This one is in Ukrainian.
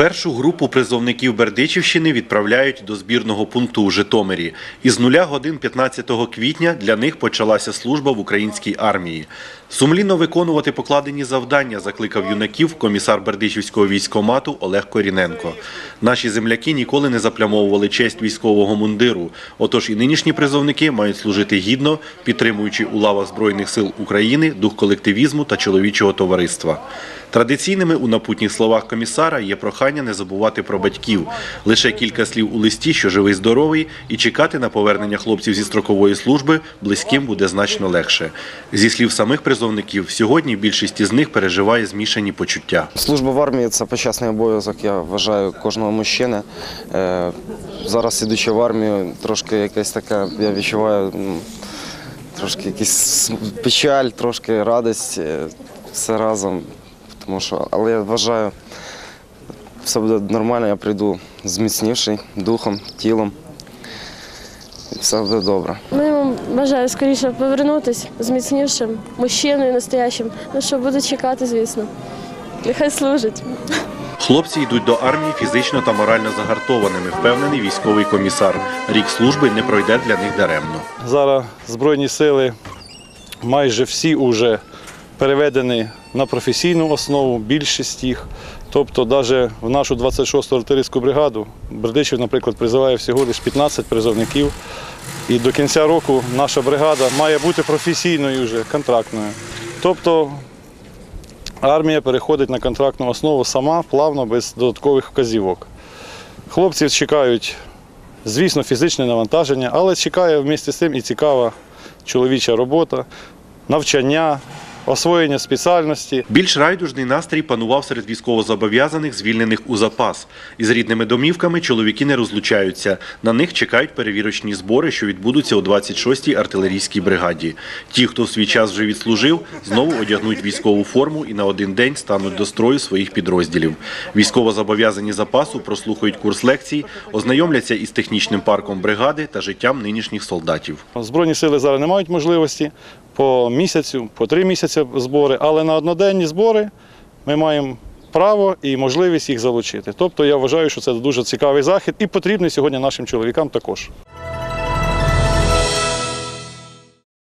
Першу групу призовників Бердичівщини відправляють до збірного пункту у Житомирі. Із нуля годин 15 квітня для них почалася служба в українській армії. Сумлінно виконувати покладені завдання закликав юнаків комісар Бердичівського військомату Олег Коріненко. Наші земляки ніколи не заплямовували честь військового мундиру. Отож і нинішні призовники мають служити гідно, підтримуючи у лавах Збройних сил України дух колективізму та чоловічого товариства. Традиційними у напутніх словах комісара є прохання не забувати про батьків. Лише кілька слів у листі, що живий здоровий, і чекати на повернення хлопців зі строкової служби близьким буде значно легше. Зі слів самих призовників, сьогодні більшість із них переживає змішані почуття. Служба в армії це почесний обов'язок, я вважаю, кожного мужчини. Е, Зараз ідучи в армію, трошки якесь таке, я відчуваю трошки якийсь печаль, трошки радість, е, все разом. Тому що, але я вважаю, все буде нормально, я прийду зміцнівший духом, тілом. І все буде добре. Ну, я вам бажаю скоріше повернутися зміцнішим, мужчиною настоящим. Ну що буду чекати, звісно. Нехай служить. Хлопці йдуть до армії фізично та морально загартованими, впевнений військовий комісар. Рік служби не пройде для них даремно. Зараз Збройні сили майже всі вже переведені на професійну основу, більшість їх. Тобто, навіть в нашу 26-ту артилерійську бригаду Бердичів, наприклад, призиває всього лише 15 призовників. І до кінця року наша бригада має бути професійною вже, контрактною. Тобто армія переходить на контрактну основу сама, плавно, без додаткових вказівок. Хлопці чекають, звісно, фізичне навантаження, але чекає вместе з тим і цікава чоловіча робота, навчання, освоєння спеціальності. Більш райдужний настрій панував серед військовозобов'язаних, звільнених у запас. Із рідними домівками чоловіки не розлучаються. На них чекають перевірочні збори, що відбудуться у 26-й артилерійській бригаді. Ті, хто в свій час вже відслужив, знову одягнуть військову форму і на один день стануть до строю своїх підрозділів. Військовозобов'язані запасу прослухають курс лекцій, ознайомляться із технічним парком бригади та життям нинішніх солдатів. Збройні сили зараз не мають можливості по місяцю, по три місяці збори, але на одноденні збори ми маємо право і можливість їх залучити. Тобто я вважаю, що це дуже цікавий захід і потрібний сьогодні нашим чоловікам також.